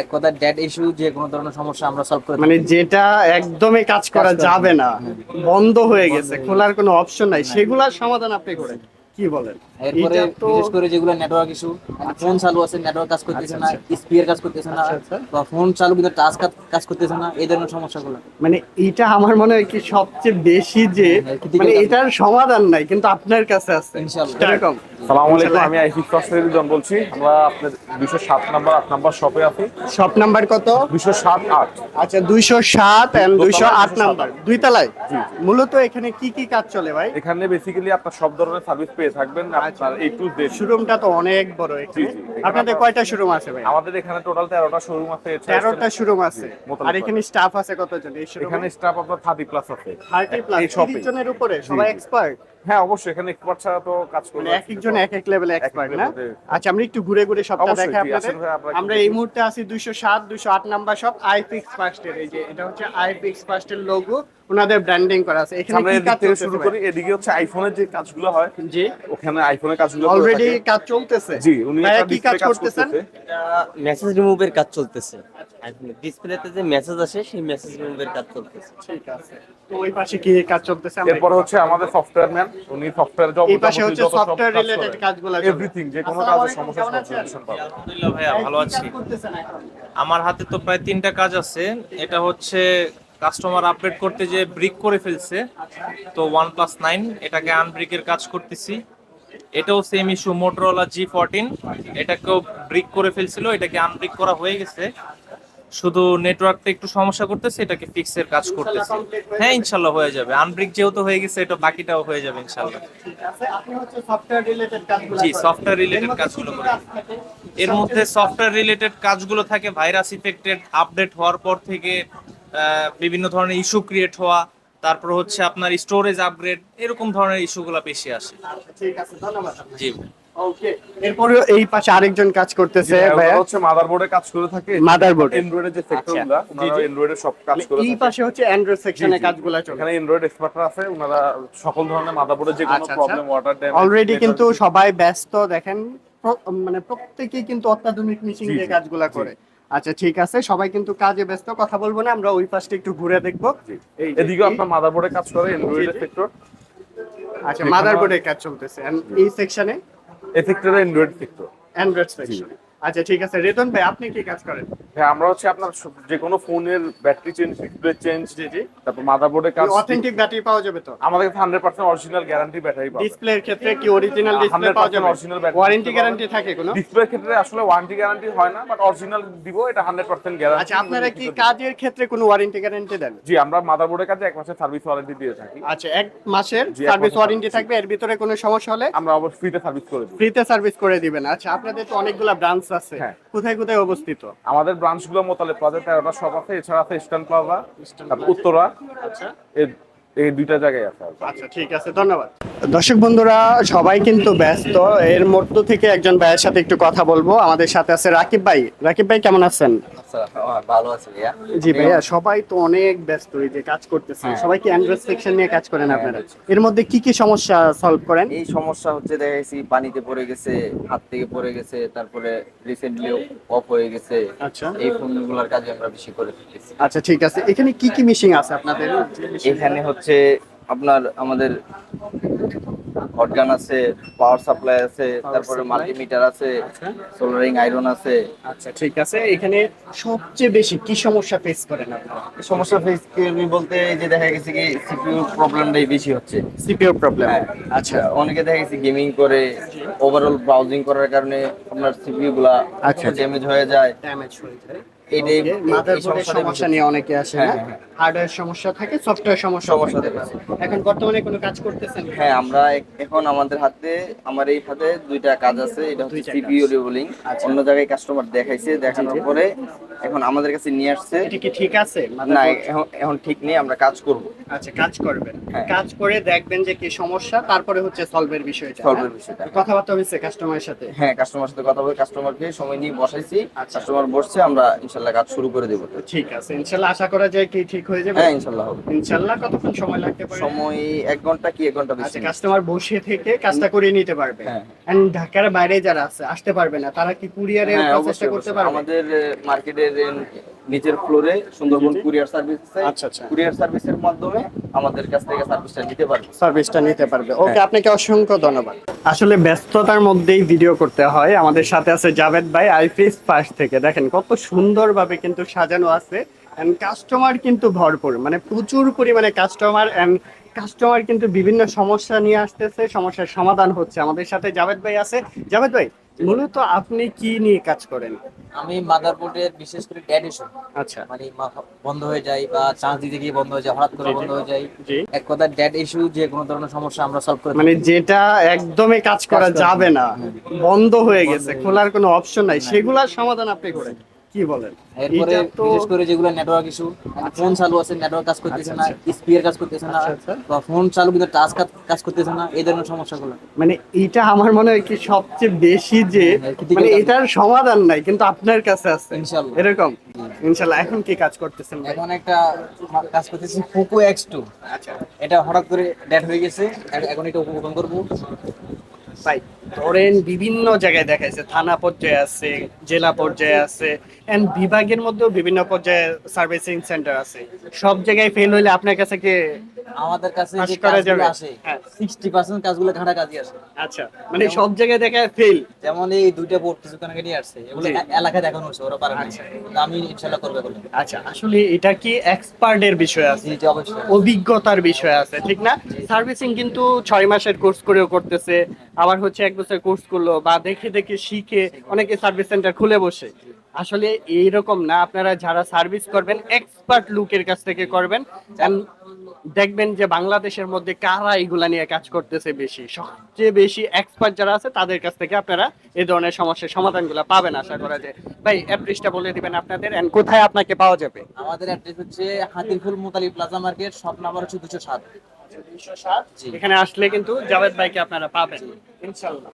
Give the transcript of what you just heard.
এক কথা dead issue যে কোনো ধরনের সমস্যা আমরা সলভ করে মানে যেটা একদমই কাজ করা যাবে না বন্ধ হয়ে গেছে খোলার কোনো অপশন নাই। সেগুলার সমাধান আপনি করেন কি বলেন? এরপরে বিশেষ করে যেগুলো নেটওয়ার্ক ইস্যু ফোন চালু আছে নেটওয়ার্ক কাজ করতেছে না স্পিয়ার কাজ করতেছে না আচ্ছা, আচ্ছা। বা ফোন চালু কিন্তু টাচ কাজ করতেছে না এই ধরনের সমস্যাগুলো। মানে এটা আমার মনে হয় কি সবচেয়ে বেশি যে হ্যাঁ, মানে এটার সমাধান নাই কিন্তু আপনার কাছে আছে। ইনশাআল্লাহ। এরকম। সালাম আলাইকুম। আমি আইফিক জন বলছি। আমরা আপনার দুশো সাত নাম্বার আট নাম্বার শপে আছি। শপ নাম্বার কত? দুশো সাত আট। আচ্ছা দুইশো সাত এন্ড দুইশো আট 207 নাম্বার। দুই তলায়? মূলত এখানে কি কি কাজ চলে ভাই? এখানে বেসিক্যালি আপনার সব ধরনের সার্ভিস পেয়ে থাকবেন আপনার এই টু জেড শোরুমটা তো অনেক বড় আপনাদের কয়টা শোরুম আছে ভাই? আমাদের এখানে টোটাল তেরোটা শোরুম আছে এছাড়া তেরোটা শোরুম আছে। আর এখানে স্টাফ আছে কতজন? এই শোরুমে এখানে স্টাফ আপনার থার্টি প্লাস আছে। থার্টি প্লাস এই জনের উপরে? সবাই এক্সপার্ট হ্যাঁ অবশ্যই এখানে এক্সপার্ট ছাড়া তো কাজ করবে মানে এক একজন এক এক লেভেলে এক্সপার্ট না? আচ্ছা আমরা একটু ঘুরে ঘুরে সবটা অবশ্যই, আপনাদের। আমরা দেখি। এই মুহূর্তে আছি দুইশো সাত দুইশো আট নাম্বার সব আই ফিক্স ফার্স্টের এই যে এটা হচ্ছে আই ফিক্স ফার্স্টের লোগো ওনাদের ব্র্যান্ডিং করা আছে। এখানে আমরা কি এদিক কাজ থেকে শুরু করি এদিকে হচ্ছে আইফোনের যে কাজগুলো হয় জি। ওখানে আইফোনের কাজগুলো অলরেডি কাজ চলতেছে? জি উনি একটা কি কাজ করতেছেন? মেসেজ রিমুভের কাজ চলতেছে। ডিসপ্লেতে যে মেসেজ আসে সেই মেসেজ রিমুভের কাজ চলতেছে। ঠিক আছে। তো ওই পাশে কি কাজ চলতেছে আমরা এরপর হচ্ছে আমাদের সফটওয়্যার ম্যান উনি সফটওয়্যার জব এই পাশে হচ্ছে সফটওয়্যার রিলেটেড কাজগুলো। এভরিথিং যে কোনো কাজের সমস্যা কেমন সলিউশন পাবে। আলহামদুলিল্লাহ ভাইয়া ভালো আছি? আমার হাতে তো প্রায় তিনটা কাজ আছে। এটা হচ্ছে কাস্টমার আপডেট করতে যে ব্রিক করে ফেলছে তো ওয়ান প্লাস নাইন এটাকে আনব্রিকের কাজ করতেছি। এটাও same issue Motorola G fourteen এটাকেও ব্রিক করে ফেলছিল এটাকে আনব্রিক করা হয়ে গেছে। শুধু নেটওয়ার্কটা একটু সমস্যা করতেছে এটাকে ফিক্সের কাজ করতেছে। হ্যাঁ ইনশাল্লাহ হয়ে যাবে। আনব্রিক যেহেতু হয়ে গেছে এটা বাকিটাও হয়ে যাবে ইনশাল্লাহ। হচ্ছে সফটওয়্যার রিলেটেড কাজগুলো জি, করি। এর মধ্যে সফটওয়্যার রিলেটেড কাজগুলো থাকে ভাইরাস ইফেক্টেড আপডেট হওয়ার পর থেকে বিভিন্ন ধরনের ইস্যু ক্রিয়েট হওয়া তারপর হচ্ছে আপনার স্টোরেজ আপগ্রেড এরকম ধরনের ইস্যুগুলো বেশি আসে। আচ্ছা, ঠিক আছে ধন্যবাদ জি ওকে এরপরে এই পাশে আরেকজন কাজ করতেছে ভাইয়া। হচ্ছে মাদারবোর্ডে কাজ করে থাকে। এ। অ্যান্ড্রয়েডের যে সেক্টরগুলো জি, ওনারা অ্যান্ড্রয়েডের সব কাজ করে এই পাশে হচ্ছে অ্যান্ড্রয়েড সেকশনে। কাজগুলো চলে। এখানে অ্যান্ড্রয়েড এক্সপার্টরা আছে ওনারা সকল ধরনের মাদারবোর্ডের যে কোনো প্রবলেম ওয়াটার ড্যামেজ অলরেডি কিন্তু সবাই ব্যস্ত দেখেন মানে প্রত্যেকেই কিন্তু অত্যাধুনিক মেশিন দিয়ে কাজগুলা করে। আচ্ছা ঠিক আছে। সবাই কিন্তু কাজে ব্যস্ত কথা বলব না আমরা ওই পাশটা একটু ঘুরে দেখব। এই যে- এদিকে আপনার মাদারবোর্ডে কাজ করে এন্ড্রয়েড। সেক্টর আচ্ছা মাদার মাদারবোর্ডে কাজ চলতেছে। এই সেকশনে এই সেক্টরে অ্যান্ড্রয়েড সেক্টর অ্যান্ড্রয়েড সেকশন আচ্ছা ঠিক আছে। রেতন ভাই আপনি কি কাজ করেন? আমরা হচ্ছে আপনার যে কোনো ফোনের ব্যাটারি চেঞ্জ ডিসপ্লে চেঞ্জ জি জি। তারপর মাদারবোর্ডের কাজ অথেন্টিক ব্যাটারি পাওয়া যাবে তো? আমাদের কাছে hundred percent original guarantee battery ডিসপ্লের ক্ষেত্রে কি অরিজিনাল ডিসপ্লে পাওয়া যাবে? battery ওয়ারেন্টি গ্যারান্টি থাকে কোনো? ক্ষেত্রে আসলে ওয়ারেন্টি গ্যারান্টি হয় না বাট অরিজিনাল দিব এটা হান্ড্রেড পার্সেন্ট গ্যারান্টি আচ্ছা আপনারা কি কাজের ক্ষেত্রে কোনো ওয়ারেন্টি গ্যারান্টি দেন? জি আমরা মাদারবোর্ডের কাছে এক মাসের সার্ভিস ওয়ারেন্টি দিয়ে থাকি। আচ্ছা এক মাসের সার্ভিস ওয়ারেন্টি থাকবে এর ভিতরে কোনো সমস্যা হলে? আমরা অবশ্যই ফ্রিতে সার্ভিস করে দিই। ফ্রিতে সার্ভিস করে দিবেন। আচ্ছা আপনাদের তো অনেকগুলা ব্রাঞ্চ আছে। হ্যাঁ। কোথায় কোথায় অবস্থিত? আমাদের ব্রাঞ্চগুলো মোতালে প্লাজা তেরোটা সব আছে এছাড়া আছে ইস্টার্ন প্লাজা উত্তরা। আচ্ছা। এই দুইটা জায়গায় আছে আচ্ছা ঠিক আছে ধন্যবাদ। দর্শক বন্ধুরা সবাই কিন্তু ব্যস্ত। এর মধ্য থেকে একজন ভাইয়ের সাথে একটু কথা বলব। আমাদের সাথে আছে রাকিব ভাই। রাকিব ভাই কেমন আছেন? ভালো আছে ভাইয়া। জি ভাইয়া সবাই তো অনেক ব্যস্ত এই যে কাজ করতেছে। সবাই কি অ্যান্ড্রয়েড সেকশন নিয়ে কাজ করেন আপনারা? এর মধ্যে কি কি সমস্যা সলভ করেন? এই সমস্যা হচ্ছে দেখা গেছি পানিতে পড়ে গেছে হাত থেকে পড়ে গেছে তারপরে রিসেন্টলি অফ হয়ে গেছে। আচ্ছা। এই ফোনগুলোর কাজে আমরা বেশি করে আচ্ছা ঠিক আছে। এখানে কি কি মিশিং আছে আপনাদের? এখানে হচ্ছে আপনার আমাদের হটগান আছে পাওয়ার সাপ্লাই আছে তারপরে মাল্টিমিটার আছে সোলারিং আয়রন আছে। আচ্ছা ঠিক আছে। এখানে সবচেয়ে বেশি কি সমস্যা ফেস করেন আপনারা? সমস্যা ফেস করি বলতে এই যে দেখা গেছে কি সিপিইউ প্রবলেমটাই বেশি হচ্ছে। সিপিইউ প্রবলেম হ্যাঁ। আচ্ছা। অনেকে দেখা গেছে গেমিং করে ওভারঅল ব্রাউজিং করার কারণে আপনার সিপিইউ গুলা আচ্ছা। ড্যামেজ হয়ে যায়। ড্যামেজ হয়ে যায়। এই মাদারবোর্ডের সমস্যা নিয়ে অনেকে আসে না। হার্ডওয়্যার সমস্যা থাকে সফটওয়্যার সমস্যা সমস্যা থাকে। এখন বর্তমানে কোনো কাজ করতেছেন হ্যাঁ আমরা এখন আমাদের হাতে আমার এই হাতে দুইটা কাজ আছে এটা হচ্ছে সিপিইউ কাজ। আচ্ছা। অন্য জায়গায় কাস্টমার দেখাইছে দেখানোর পরে এখন আমাদের কাছে নিয়ে আসছে এটা কি ঠিক আছে না এখন এখন ঠিক নেই আমরা কাজ করব আচ্ছা কাজ করবেন হ্যাঁ। কাজ করে দেখবেন যে কি সমস্যা তারপরে হচ্ছে সলভের বিষয়টা হ্যাঁ? বিষয়টা। কথাবার্তা হয়েছে কাস্টমারের সাথে হ্যাঁ কাস্টমার সাথে কথা বলে কাস্টমারকে সময় নিয়ে বসাইছি আচ্ছা। কাস্টমার বসছে আমরা ইনশাল্লাহ কাজ শুরু করে দেবো ঠিক আছে ইনশাল্লাহ আশা করা যায় কি ঠিক হয়ে যাবে? হ্যাঁ ইনশাল্লাহ হবে। ইনশাল্লাহ কতক্ষণ সময় লাগতে পারে? সময় এক ঘণ্টা কি এক ঘণ্টা বেশি আচ্ছা কাস্টমার বসে থেকে কাজটা করে নিতে পারবে। হ্যাঁ। এন্ড ঢাকার বাইরে যারা আছে আসতে পারবে না তারা কি কুরিয়ারে চেষ্টা অবশ্যই করতে। পারবে? আমাদের মার্কেটের নিচের ফ্লোরে সুন্দরবন কুরিয়ার সার্ভিস আচ্ছা, আচ্ছা। কুরিয়ার সার্ভিসের মাধ্যমে আমাদের কাছ থেকে সার্ভিসটা নিতে পারবে। সার্ভিসটা নিতে পারবে। ওকে হ্যাঁ। আপনাকে অসংখ্য ধন্যবাদ। আসলে ব্যস্ততার মধ্যেই ভিডিও করতে হয়। আমাদের সাথে আছে জাভেদ ভাই আইফিস ফার্স্ট থেকে। দেখেন কত সুন্দরভাবে কিন্তু সাজানো আছে। এন্ড কাস্টমার কিন্তু ভরপুর। মানে প্রচুর পরিমাণে কাস্টমার এন্ড কাস্টমার কিন্তু বিভিন্ন সমস্যা নিয়ে আসতেছে। সমস্যার সমাধান হচ্ছে। আমাদের সাথে জাভেদ ভাই আছে। জাভেদ ভাই মূলত আপনি কি নিয়ে কাজ করেন? আমি মাদারবোর্ডে বিশেষ করে ড্যাড ইস্যু আচ্ছা। মানে বন্ধ হয়ে যায় বা চার্জ দিতে গিয়ে বন্ধ হয়ে যায় হঠাৎ করে। বন্ধ হয়ে যায়। এক কথা ড্যাড ইস্যু যে কোনো ধরনের সমস্যা আমরা সলভ করি মানে যেটা একদমই কাজ করা যাবে না বন্ধ হয়ে গেছে খোলার কোনো অপশন নাই। সেগুলার সমাধান আপনি করেন কি বলেন? এরপরে বিশেষ করে যেগুলো নেটওয়ার্ক ইস্যু ফোন চালু আছে নেটওয়ার্ক কাজ করতেছে না স্পিয়ার কাজ করতেছে না আচ্ছা, আচ্ছা। বা ফোন চালু কিন্তু টাচ কাজ করতেছে না এই ধরনের সমস্যাগুলো। মানে এটা আমার মনে হয় কি সবচেয়ে বেশি যে হ্যাঁ, মানে এটার সমাধান নাই কিন্তু আপনার কাছে আছে। ইনশাল্লাহ। এরকম? ইনশাল্লাহ এখন কি কাজ করতেছেন এখন একটা কাজ করতেছি পোকো এক্স টু আচ্ছা। এটা হঠাৎ করে ডেট হয়ে গেছে এখন এটা ওপেন করব। ভাই ধরেন বিভিন্ন জায়গায় দেখাইছে থানা পর্যায়ে আছে জেলা পর্যায়ে আছে এন্ড বিভাগের মধ্যেও বিভিন্ন পর্যায়ে সার্ভিসিং সেন্টার আছে। সব জায়গায় ফেল হইলে আপনার কাছে কি আমাদের কাছে যে কাজগুলো আসে হ্যাঁ। সিক্সটি পার্সেন্ট কাজগুলো ঘাটা কাজই আসে। আচ্ছা মানে সব জায়গায় দেখায় ফেল যেমন এই দুইটা বোর্ড কিছুক্ষণ আগে নিয়ে আসছে এগুলো। এলাকায় দেখানো হচ্ছে ওরা পারে না আচ্ছা। আমি ইনশাল্লাহ করবে বলে আচ্ছা আসলে এটা কি এক্সপার্টের বিষয় আছে? জি অবশ্যই। অভিজ্ঞতার বিষয় আছে ঠিক না? সার্ভিসিং কিন্তু ছয় মাসের কোর্স করেও করতেছে আবার হচ্ছে এক বছর কোর্স করল বা দেখে দেখে শিখে অনেকে সার্ভিস সেন্টার খুলে বসে। আসলে এইরকম না আপনারা যারা সার্ভিস করবেন এক্সপার্ট লুকের কাছ থেকে করবেন। দেখবেন যে বাংলাদেশের মধ্যে কারা এইগুলা নিয়ে কাজ করতেছে বেশি। সবচেয়ে বেশি এক্সপার্ট যারা আছে তাদের কাছ থেকে আপনারা এই ধরনের সমস্যার সমাধানগুলো পাবেন আশা করা যায়। ভাই অ্যাড্রেসটা বলে দিবেন আপনাদের এন্ড কোথায় আপনাকে পাওয়া যাবে? আমাদের অ্যাড্রেস হচ্ছে Hatirpul Motaleb plaza market shop number হচ্ছে দুশো সাত। এখানে আসলে কিন্তু জাভেদ ভাইকে আপনারা পাবেন। ইনশাল্লাহ।